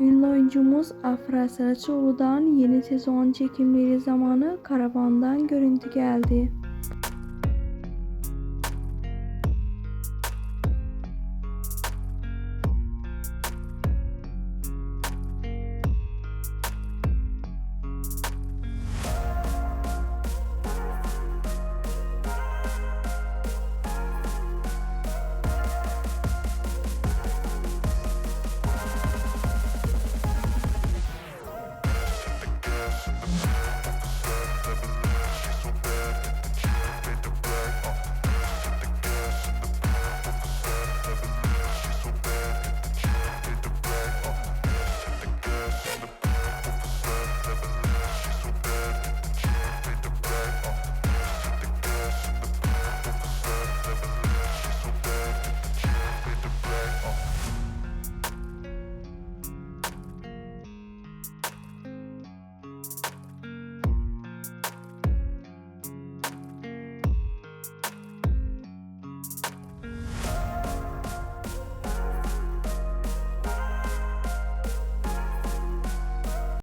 Ünlü oyuncumuz Afra Saraçoğlu'dan yeni sezon çekimleri zamanı karavandan görüntü geldi.